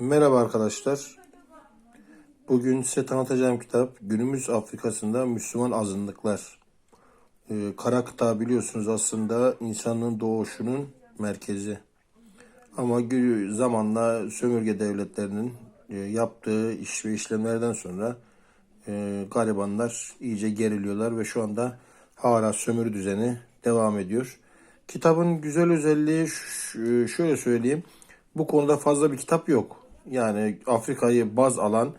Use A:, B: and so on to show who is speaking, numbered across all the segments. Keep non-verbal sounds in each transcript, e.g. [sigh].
A: Merhaba arkadaşlar. Bugün size tanıtacağım kitap Günümüz Afrika'sında Müslüman azınlıklar. Ee, kara biliyorsunuz aslında insanlığın doğuşunun merkezi. Ama zamanla sömürge devletlerinin e, yaptığı iş ve işlemlerden sonra e, garibanlar iyice geriliyorlar ve şu anda hala sömürü düzeni devam ediyor. Kitabın güzel özelliği ş- şöyle söyleyeyim. Bu konuda fazla bir kitap yok. Yani Afrika'yı baz alan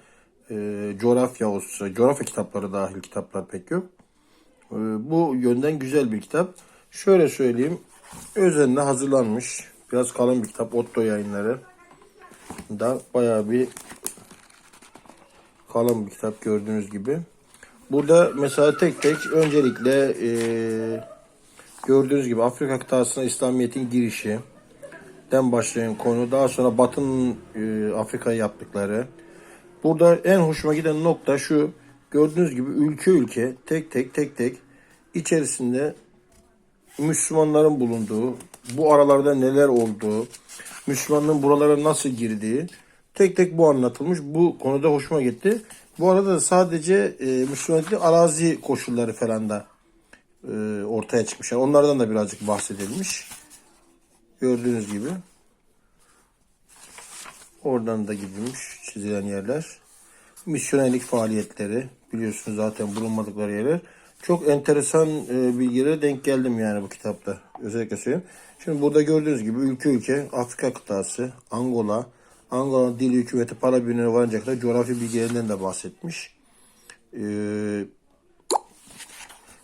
A: e, coğrafya olsa, coğrafya kitapları dahil kitaplar pek yok. E, bu yönden güzel bir kitap. Şöyle söyleyeyim. Özenle hazırlanmış. Biraz kalın bir kitap. Otto yayınları. Da bayağı bir kalın bir kitap gördüğünüz gibi. Burada mesela tek tek öncelikle e, gördüğünüz gibi Afrika kıtasına İslamiyet'in girişi den başlayan konu. Daha sonra Batı'nın e, Afrika'ya yaptıkları. Burada en hoşuma giden nokta şu. Gördüğünüz gibi ülke ülke tek tek tek tek içerisinde Müslümanların bulunduğu, bu aralarda neler olduğu, Müslümanlığın buralara nasıl girdiği tek tek bu anlatılmış. Bu konuda hoşuma gitti. Bu arada da sadece e, Müslümanlık değil, arazi koşulları falan da e, ortaya çıkmış. Yani onlardan da birazcık bahsedilmiş. Gördüğünüz gibi. Oradan da gidilmiş çizilen yerler. Misyonerlik faaliyetleri biliyorsunuz zaten bulunmadıkları yerler. Çok enteresan e, bilgilere denk geldim yani bu kitapta. Özellikle söyleyeyim. Şimdi burada gördüğünüz gibi ülke ülke Afrika kıtası, Angola, Angola dili hükümeti para birimine varınca kadar coğrafi bilgilerinden de bahsetmiş. Ee,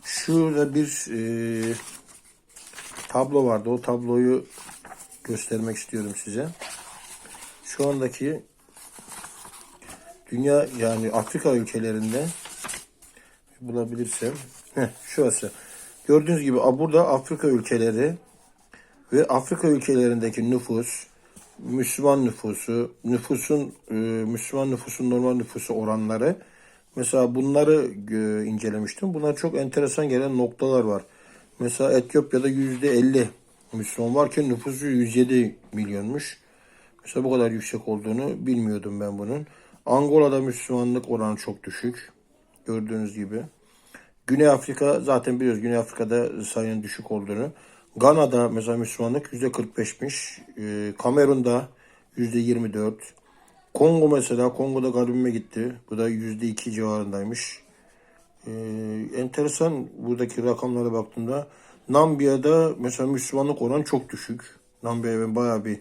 A: şurada bir e, tablo vardı. O tabloyu göstermek istiyorum size. Şu andaki dünya yani Afrika ülkelerinde bulabilirsem heh, şurası. Gördüğünüz gibi burada Afrika ülkeleri ve Afrika ülkelerindeki nüfus, Müslüman nüfusu, nüfusun e, Müslüman nüfusun normal nüfusu oranları mesela bunları e, incelemiştim. Bunlar çok enteresan gelen noktalar var. Mesela Etiyopya'da yüzde 50 Müslüman varken nüfusu 107 milyonmuş. Mesela bu kadar yüksek olduğunu bilmiyordum ben bunun. Angola'da Müslümanlık oranı çok düşük. Gördüğünüz gibi. Güney Afrika zaten biliyoruz Güney Afrika'da sayının düşük olduğunu. Gana'da mesela Müslümanlık %45'miş. Ee, Kamerun'da %24. Kongo mesela Kongo'da garibime gitti. Bu da %2 civarındaymış. Ee, enteresan buradaki rakamlara baktığımda Nambiya'da mesela Müslümanlık oranı çok düşük. Nambiya'ya ben bayağı bir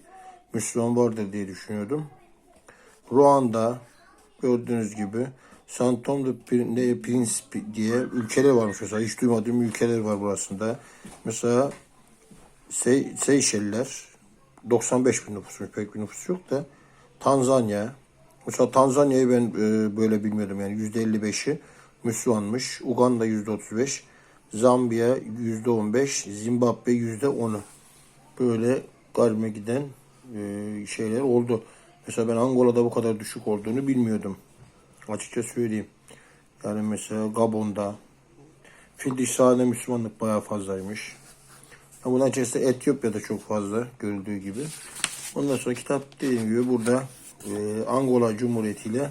A: Müslüman vardır diye düşünüyordum. Ruanda gördüğünüz gibi Santom de Prin- Prince diye ülkeler varmış mesela. Hiç duymadığım ülkeler var burasında. Mesela Sey Seyşeller 95 bin nüfusmuş. Pek bir nüfus yok da. Tanzanya. Mesela Tanzanya'yı ben e, böyle bilmiyordum yani %55'i Müslümanmış. Uganda %35. Zambiya %15. Zimbabwe %10'u. Böyle garime giden e, şeyler oldu. Mesela ben Angola'da bu kadar düşük olduğunu bilmiyordum. Açıkça söyleyeyim. Yani mesela Gabon'da fil dişi sahne Müslümanlık bayağı fazlaymış. Ama bundan içerisinde Etiyopya'da çok fazla görüldüğü gibi. Ondan sonra kitap dediğim gibi burada e, Angola Cumhuriyeti ile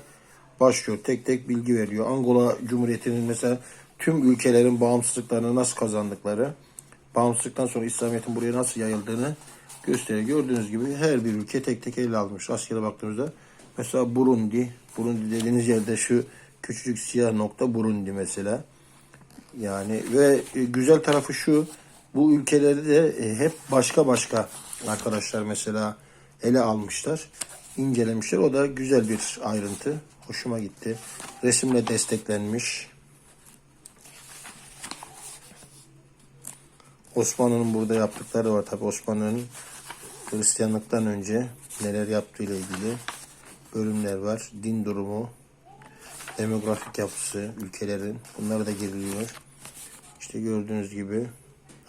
A: başlıyor. Tek tek bilgi veriyor. Angola Cumhuriyeti'nin mesela tüm ülkelerin bağımsızlıklarını nasıl kazandıkları, bağımsızlıktan sonra İslamiyet'in buraya nasıl yayıldığını gösteriyor. Gördüğünüz gibi her bir ülke tek tek ele almış. Askere baktığımızda mesela Burundi, Burundi dediğiniz yerde şu küçücük siyah nokta Burundi mesela. Yani ve e, güzel tarafı şu, bu ülkeleri de e, hep başka başka arkadaşlar mesela ele almışlar, incelemişler. O da güzel bir ayrıntı. Hoşuma gitti. Resimle desteklenmiş. Osmanlı'nın burada yaptıkları var. Tabi Osmanlı'nın Hristiyanlıktan önce neler yaptığı ile ilgili bölümler var. Din durumu, demografik yapısı ülkelerin bunlar da giriliyor. İşte gördüğünüz gibi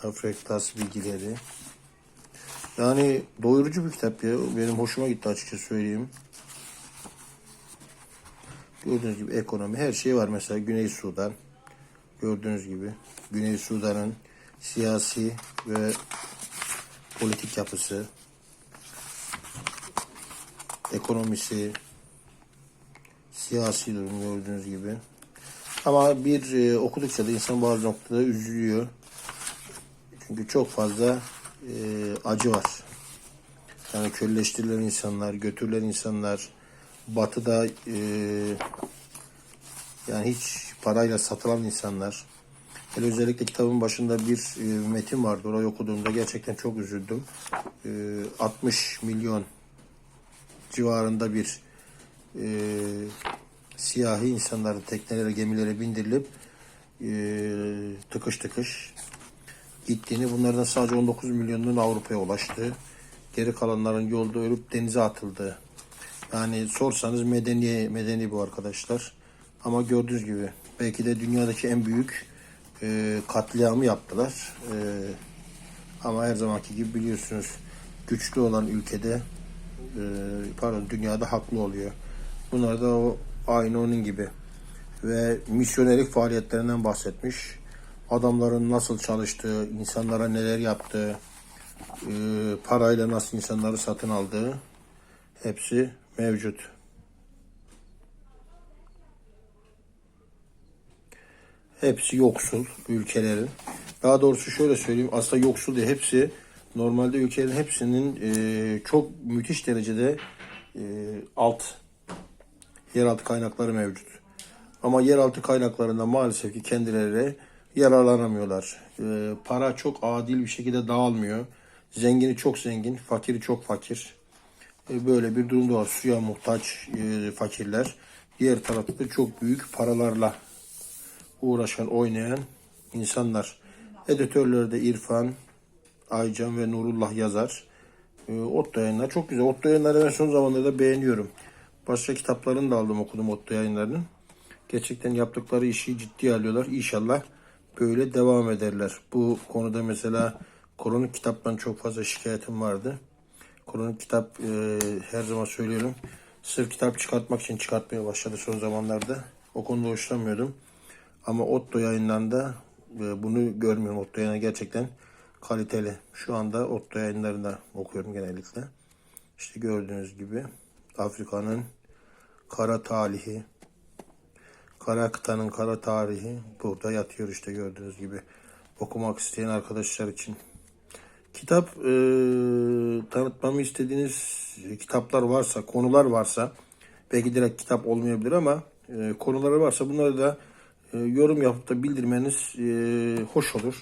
A: Afrikas bilgileri. Yani doyurucu bir kitap ya. Benim hoşuma gitti açıkça söyleyeyim. Gördüğünüz gibi ekonomi her şey var. Mesela Güney Sudan. Gördüğünüz gibi Güney Sudan'ın siyasi ve politik yapısı. ekonomisi, siyasi durum gördüğünüz gibi. Ama bir e, okudukça da insan bazı noktada üzülüyor. Çünkü çok fazla e, acı var. Yani kölleştirilen insanlar, götürülen insanlar, batıda e, yani hiç parayla satılan insanlar. Hele özellikle kitabın başında bir e, metin vardı. Orayı okuduğumda gerçekten çok üzüldüm. E, 60 milyon civarında bir e, siyahi insanların teknelere, gemilere bindirilip e, tıkış tıkış gittiğini, bunlardan sadece 19 milyonunun Avrupa'ya ulaştığı, geri kalanların yolda ölüp denize atıldığı. Yani sorsanız medeni medeni bu arkadaşlar. Ama gördüğünüz gibi belki de dünyadaki en büyük e, katliamı yaptılar. E, ama her zamanki gibi biliyorsunuz güçlü olan ülkede e, pardon dünyada haklı oluyor. Bunlar da o aynı onun gibi ve misyonerik faaliyetlerinden bahsetmiş. Adamların nasıl çalıştığı, insanlara neler yaptığı, e, parayla nasıl insanları satın aldığı hepsi mevcut. Hepsi yoksul ülkelerin. Daha doğrusu şöyle söyleyeyim. Aslında yoksul değil. Hepsi normalde ülkelerin hepsinin e, çok müthiş derecede e, alt yeraltı kaynakları mevcut. Ama yeraltı kaynaklarında maalesef ki kendileri yararlanamıyorlar. E, para çok adil bir şekilde dağılmıyor. Zengini çok zengin, fakiri çok fakir. E, böyle bir durumda var. Suya muhtaç e, fakirler. Diğer tarafta da çok büyük paralarla uğraşan, oynayan insanlar. Editörleri de İrfan, Aycan ve Nurullah yazar. E, Otto yayınları çok güzel. Otto yayınları ben son zamanlarda beğeniyorum. Başka kitaplarını da aldım okudum Otto yayınlarının. Gerçekten yaptıkları işi ciddiye alıyorlar. İnşallah böyle devam ederler. Bu konuda mesela kronik kitaptan çok fazla şikayetim vardı. Kronik kitap e, her zaman söylüyorum. Sırf kitap çıkartmak için çıkartmaya başladı son zamanlarda. O konuda hoşlanmıyordum. Ama Otto yayınlarında e, bunu görmüyorum. Otto yayını gerçekten kaliteli. Şu anda Otto yayınlarında okuyorum genellikle. İşte gördüğünüz gibi Afrika'nın kara talihi, kara kıtanın kara tarihi burada yatıyor işte gördüğünüz gibi. Okumak isteyen arkadaşlar için. Kitap e, tanıtmamı istediğiniz kitaplar varsa, konular varsa, belki direkt kitap olmayabilir ama e, konuları varsa bunları da e, yorum yapıp da bildirmeniz e, hoş olur.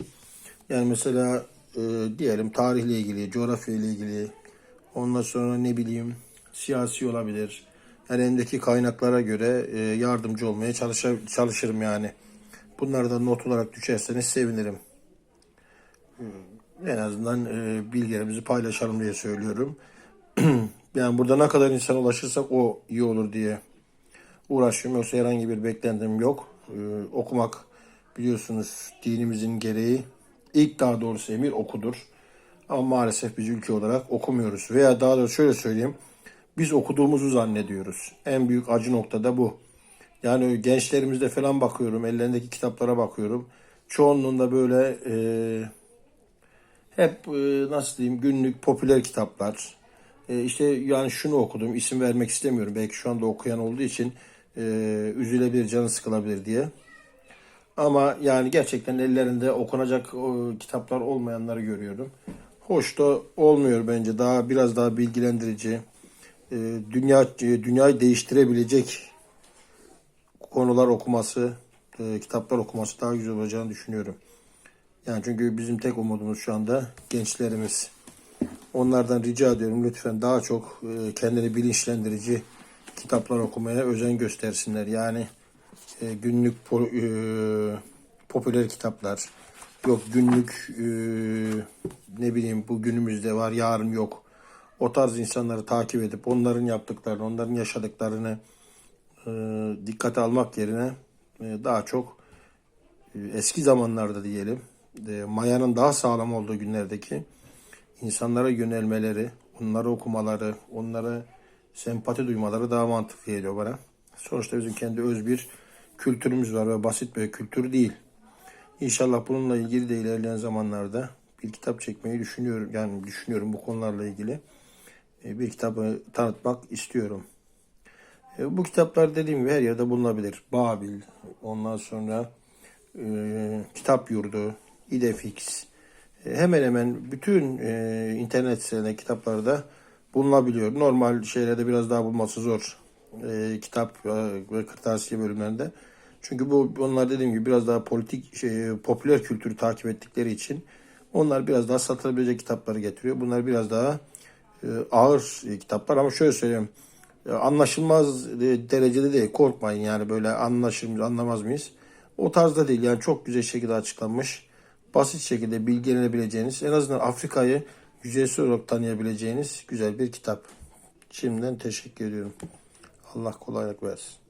A: Yani mesela e, diyelim tarihle ilgili, coğrafya ile ilgili, ondan sonra ne bileyim siyasi olabilir. Elimdeki kaynaklara göre e, yardımcı olmaya çalışa, çalışırım yani. Bunları da not olarak düşerseniz sevinirim. En azından e, bilgilerimizi paylaşalım diye söylüyorum. [clears throat] yani burada ne kadar insan ulaşırsak o iyi olur diye uğraşıyorum. Yoksa herhangi bir beklentim yok. E, okumak biliyorsunuz dinimizin gereği. İlk daha doğrusu emir okudur. Ama maalesef biz ülke olarak okumuyoruz. Veya daha doğrusu şöyle söyleyeyim. Biz okuduğumuzu zannediyoruz. En büyük acı nokta da bu. Yani gençlerimizde falan bakıyorum. Ellerindeki kitaplara bakıyorum. Çoğunluğunda böyle e, hep e, nasıl diyeyim günlük popüler kitaplar. E, işte yani şunu okudum. isim vermek istemiyorum. Belki şu anda okuyan olduğu için e, üzülebilir, canı sıkılabilir diye. Ama yani gerçekten ellerinde okunacak kitaplar olmayanları görüyorum. Hoş da olmuyor bence. Daha biraz daha bilgilendirici, dünya dünyayı değiştirebilecek konular okuması, kitaplar okuması daha güzel olacağını düşünüyorum. Yani çünkü bizim tek umudumuz şu anda gençlerimiz. Onlardan rica ediyorum lütfen daha çok e, kendini bilinçlendirici kitaplar okumaya özen göstersinler. Yani e, günlük e, popüler kitaplar, yok günlük ne bileyim bu günümüzde var yarın yok. O tarz insanları takip edip onların yaptıklarını, onların yaşadıklarını dikkate almak yerine daha çok eski zamanlarda diyelim e, mayanın daha sağlam olduğu günlerdeki insanlara yönelmeleri, onları okumaları, onlara sempati duymaları daha mantıklı geliyor bana. Sonuçta bizim kendi öz bir kültürümüz var ve basit bir kültür değil. İnşallah bununla ilgili de ilerleyen zamanlarda bir kitap çekmeyi düşünüyorum. Yani düşünüyorum bu konularla ilgili. e, bir kitabı tanıtmak istiyorum. E, bu kitaplar dediğim gibi her yerde bulunabilir. Babil, ondan sonra e, Kitap Yurdu, İdefix, e, hemen hemen bütün e, internet sitelerinde kitaplarda bulunabiliyor. Normal şeylerde biraz daha bulması zor. E, kitap e, ve kırtasiye bölümlerinde. Çünkü bu onlar dediğim gibi biraz daha politik şey, popüler kültürü takip ettikleri için onlar biraz daha satılabilecek kitapları getiriyor. Bunlar biraz daha ağır kitaplar ama şöyle söyleyeyim. Anlaşılmaz derecede değil. Korkmayın yani böyle anlaşır mıyız, anlamaz mıyız? O tarzda değil. Yani çok güzel şekilde açıklanmış. Basit şekilde bilgilenebileceğiniz, en azından Afrika'yı yüzeysel olarak tanıyabileceğiniz güzel bir kitap. Şimdiden teşekkür ediyorum. Allah kolaylık versin.